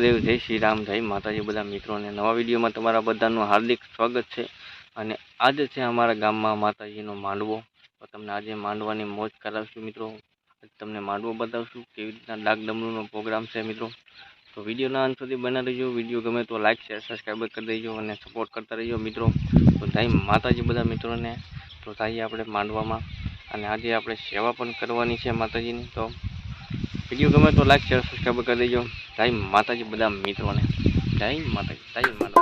મહાદેવ, જય શ્રી રામ, જય માતાજી બધા મિત્રોને નવા વિડીયોમાં તમારા બધાનું હાર્દિક સ્વાગત છે. અને આજે છે અમારા ગામમાં માતાજીનો માંડવો. તમને આજે માંડવાની મોજ કરાવશું મિત્રો. તમને માંડવો બતાવશું કેવી રીતના ડાક ડમરૂનો પ્રોગ્રામ છે મિત્રો. તો વિડીયોના અંત સુધી બના રહેજો. વીડિયો ગમે તો લાઇક શેર, સબસ્ક્રાઈબ કરી દેજો અને સપોર્ટ કરતા રહેજો મિત્રો. તો જય માતાજી બધા મિત્રોને. તો જઈએ આપણે માંડવામાં. અને આજે આપણે સેવા પણ કરવાની છે માતાજીની. તો વીડિયો ગમે તો લાઈક શેર સબસ્ક્રાઈબ કરી દેજો. જય માતાજી બધા મિત્રોને. જય માતાજી, જય માતા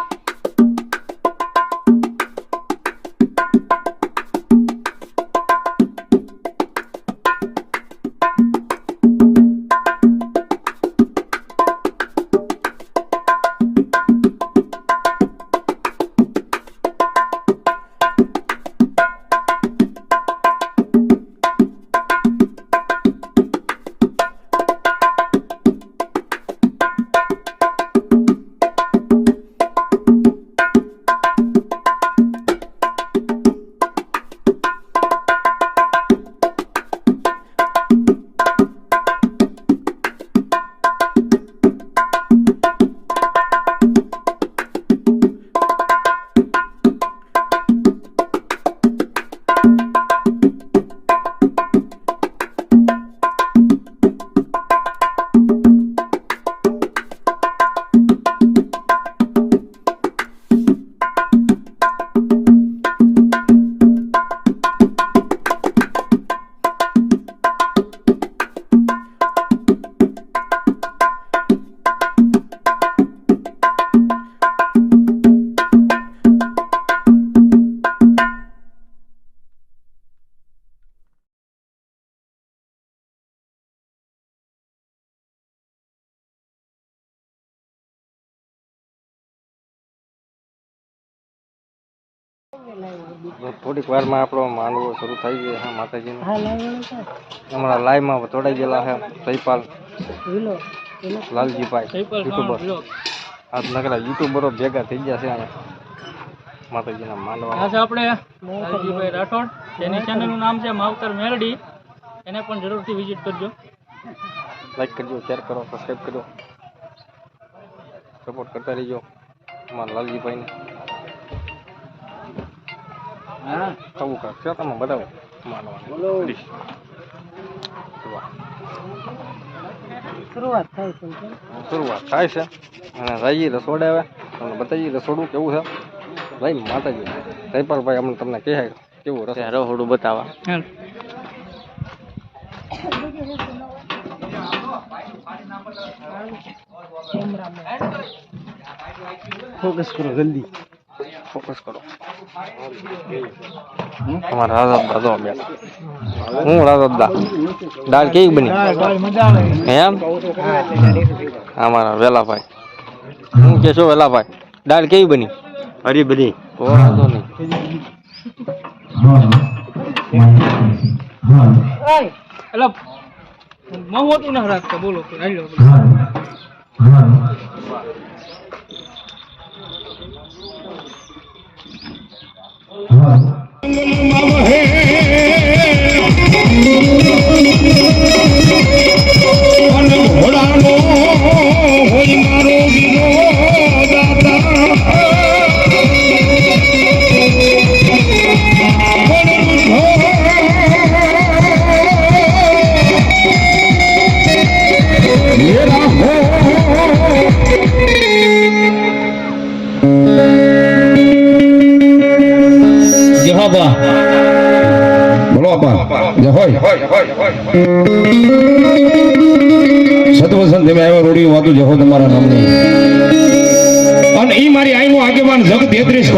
થોડીક વારમાં આપણો માનવો શરૂ થઈ ગયો છે માતાજીનો. હમણાં લાઈવમાં તોડાઈ ગયેલા છે સૈપાલ લાલજીભાઈ યુટ્યુબર. આ નકરા યુટ્યુબરો ભેગા થઈ ગયા છે અહીંયા. માતાજીના માંડવા. આ છે આપણે લાલજીભાઈ રાઠોડ જેની ચેનલનું નામ છે માવતર મેલડી એને પણ જરૂરથી વિઝિટ કરજો. લાઈક કરજો શેર કરો સબસ્ક્રાઈબ કરજો સપોર્ટ કરતા રહીજો અમારા લાલજીભાઈને. હા થવું છે તમે બતાવો માનવાનું. શરૂઆત થાય છે શરૂઆત થાય છે. અને રાજી રસોડે આવે. તમને બતાવીએ રસોડું કેવું છે. ભાઈ માતાજી જયપાલભાઈ અમને તમને કહે કેવું રસ રસોડું બતાવવા ફોકસ કરો જલ્દી. ફોકસ કરો. અમારા રાજા દાદો બે હું રાજા દા. દાળ કેવી બની? એમ? અમારા વેલાભાઈ. હું કે છો વેલાભાઈ? દાળ કેવી બની? હરી બની. વાંધો નહીં. એટલે મહુવતું ના બોલો ઘોડાનો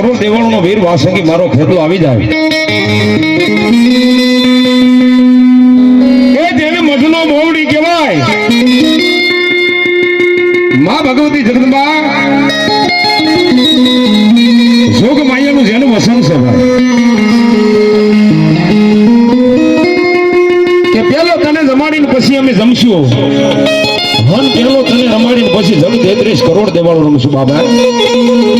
કરોડ દેવાળનો વીર વાસંગી મારો ખેતલો આવી જાય. એ જેને મધનો મોવડી કહેવાય. માં ભગવતી જગદંબા. જોગ માયાનું જેનું વસન છે કે પેલો તને જમાડીને પછી અમે જમશું. હન પેલો તને રમાડીને પછી જમ તેત્રીસ કરોડ દેવાળો રમશું બાબા. ને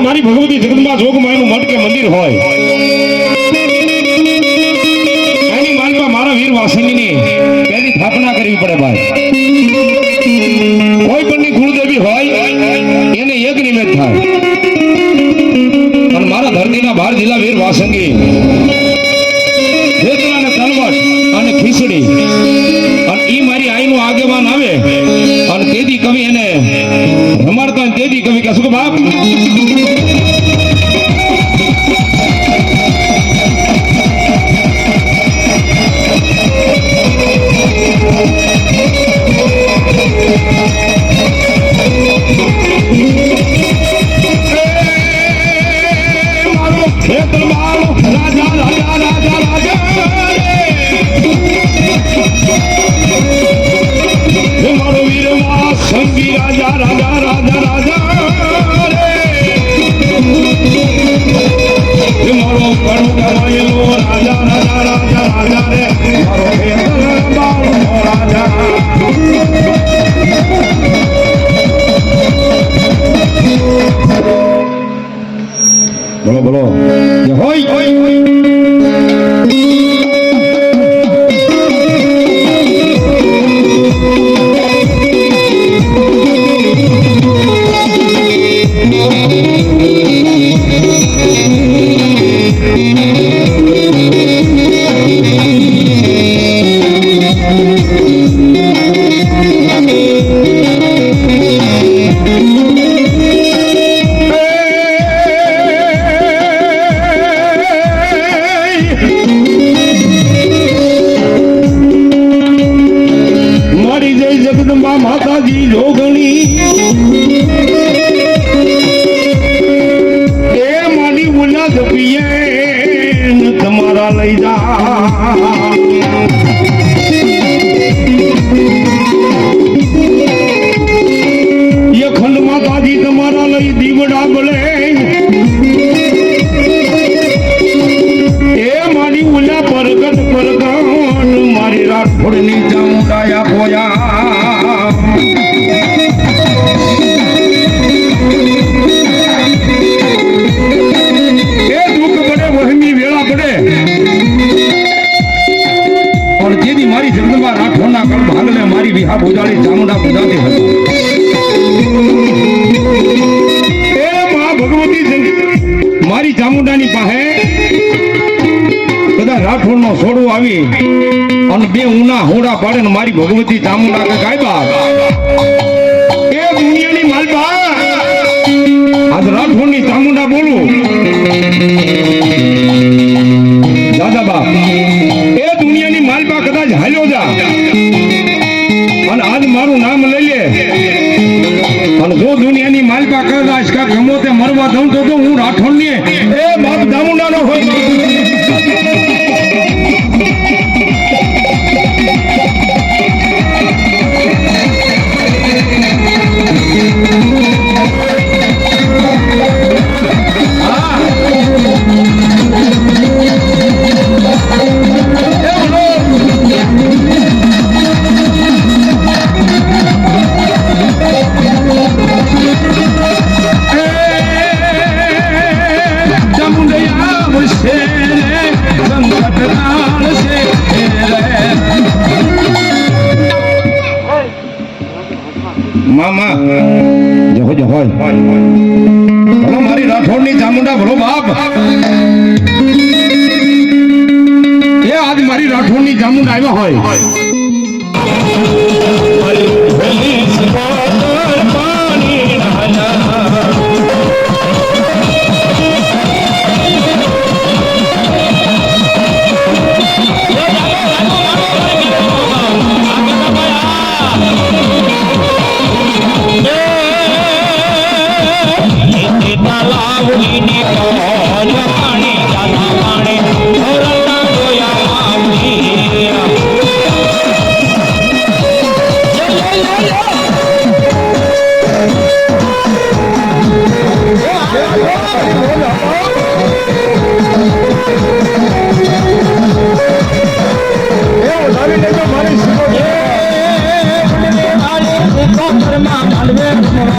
મારી ભગવતી જગદંબા જોગમાયનું મઠ કે મંદિર હોય. સંગી રાજા રાજા રાજા રાજા રે મારો પણ રાજા રાજા રાજા રાજા રે બોલો બોલો હોય ભગવતી ચામુંડા કાય બાપ એ દુનિયાની માલબા આજ રાઠોડની ચામુંડા બોલું. દાદા બાપ, એ દુનિયાની માલબા કદાચ હાલ્યો જા. અને આજ મારું નામ લઈ લે. અને જો દુનિયાની માલબા કદાચ કા ગમો તે મરવા દઉં તો હું રાઠોડની એ બાપ ચામુંડાનો હોય.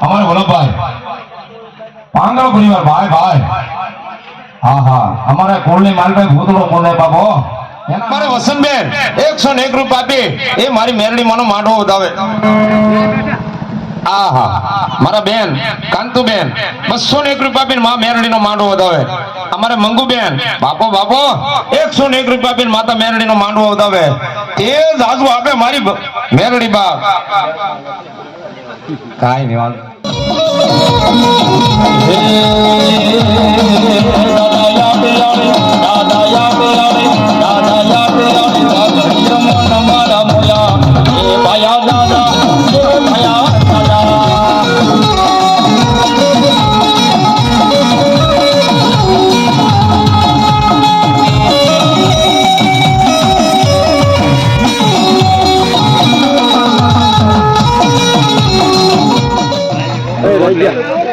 અમારે વલ્લભભાઈ. પાંગળ પરિવાર, ભાઈ ભાઈ. હા હા અમારે કોળની માલભાઈ ભૂતળો કોને બાબો મારે વસંતબેન, એકસો ને એક રૂપિયા આપી. એ મારી મેરડી માનો માંડવો વધાવે આહા મારા બેન કાંતુબેન બસો ને એક રૂપિયા આપીને મા મેરડી નો માંડવો વધાવે અમારે મંગુબેન બાપો બાપો એકસો ને એક રૂપિયા આપીને માતા મેરડી નો માંડવો વધાવે એ જાજુ આપે મારી મેરડી બાપ કાઈ નહીં વાંધો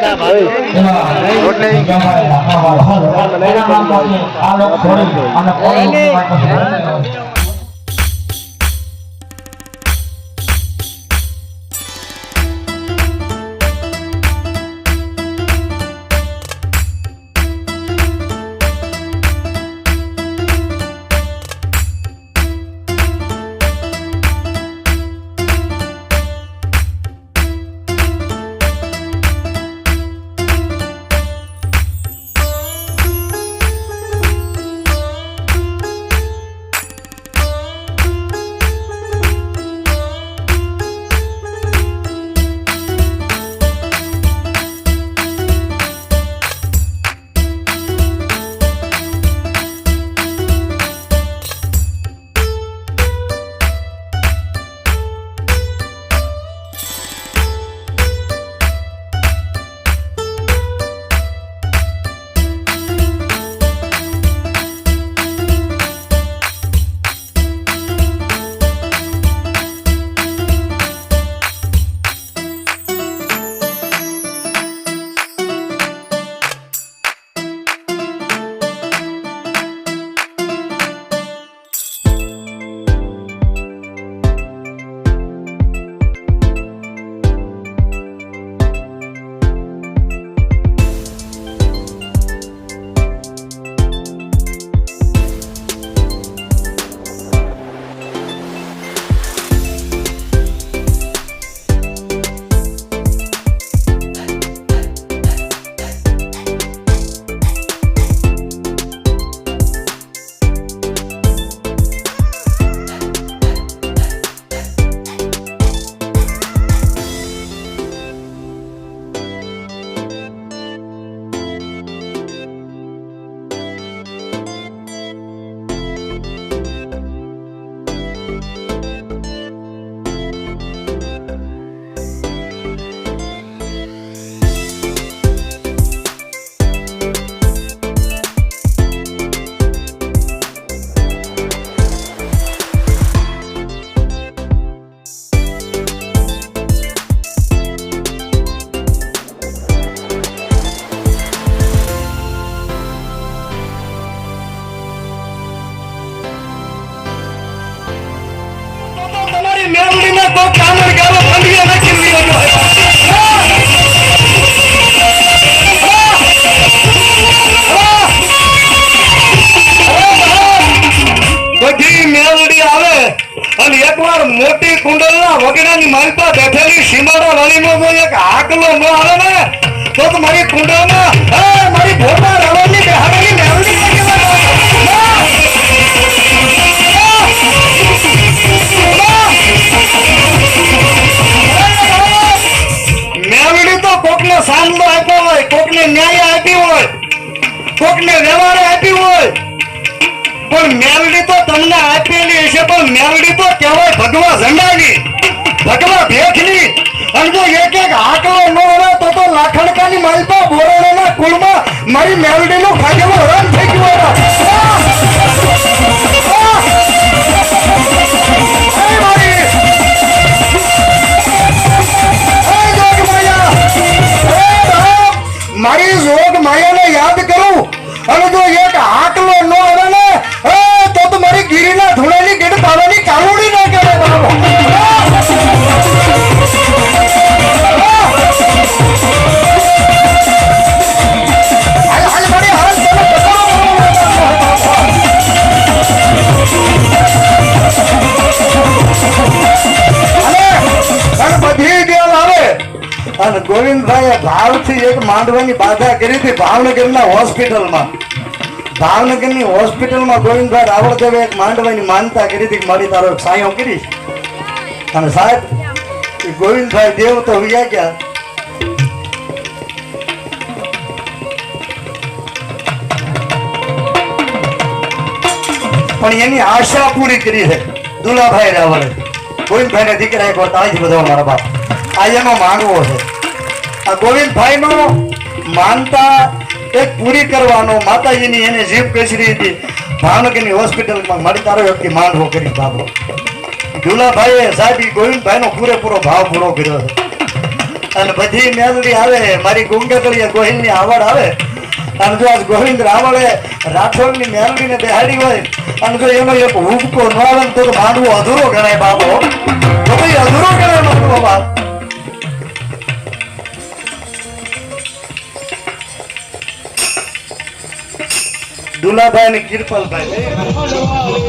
તમારી મોટી કુંડલના વગડાની માલપા બેઠેલી સીમાડા રણીનો જો એક હાકલો ન આવે ને, તો મારી કુંડલમાં મારી ભોપા રવાની બેહાડેલી મેલડી તો જાય. મામલો આપ્યો હોય, કોકને ન્યાય આપી હોય, કોકને વ્યવહાર આપી હોય પણ મેલડી તો તમને આપેલી છે પણ મેલડી તો કહેવાય ભગવા ઝંડાની, ભગવા ભેખની. અને જો એક એક આકલો ન હોય તો તો લાખણકાની માલપા બોરણના કુળમાં મારી મેલડીનો ભાગ્યમાં રન થઈ ગયો મારી! જોગ માયાને યાદ કરું. અને જો એક આકલો ન માંડવાની બાધા કરી હતી ભાવનગરના હોસ્પિટલમાં. ભાવનગરની હોસ્પિટલમાં ગોવિંદભાઈ રાવળદેવે એક માંડવાની માનતા કરી હતી મારી તારો સાયો કરીશ. અને સાહેબ ગોવિંદભાઈ દેવ તો વિયા ગયા. પણ એની આશા પૂરી કરી છે દુલાભાઈ રાવળે. ગોવિંદભાઈ ના દીકરા એક વાર તાળી બધો મારા બાપ. આ એનો માંગવો છે. આ ગોવિંદભાઈ નો માનતા એક પૂરી કરવાનો, માતાજીની એને જીભ પેસરી હતી. ભાવનગરની હોસ્પિટલમાં મારી તારો વ્યક્તિ માંડવો કરી બાબરો દુલાભાઈએ સાહેબ ગોવિંદભાઈ ગોવિંદભાઈનો પૂરેપૂરો ભાવ પૂરો કર્યો છે. અને બધી મેલડી આવે, મારી ગુંગકળીએ ગોહિલની આવડ આવે. અને જો આજ ગોવિંદ રાવળે રાઠોડની મેલડીને બેહાડી હોય, અને જો એનો એક હુબકો ન આવે તો માંડવો અધૂરો ગણાય બાબો તો ભાઈ અધૂરો ગણાય માંડવો બાપ. દુલાભાઈ અને કિરપલભાઈ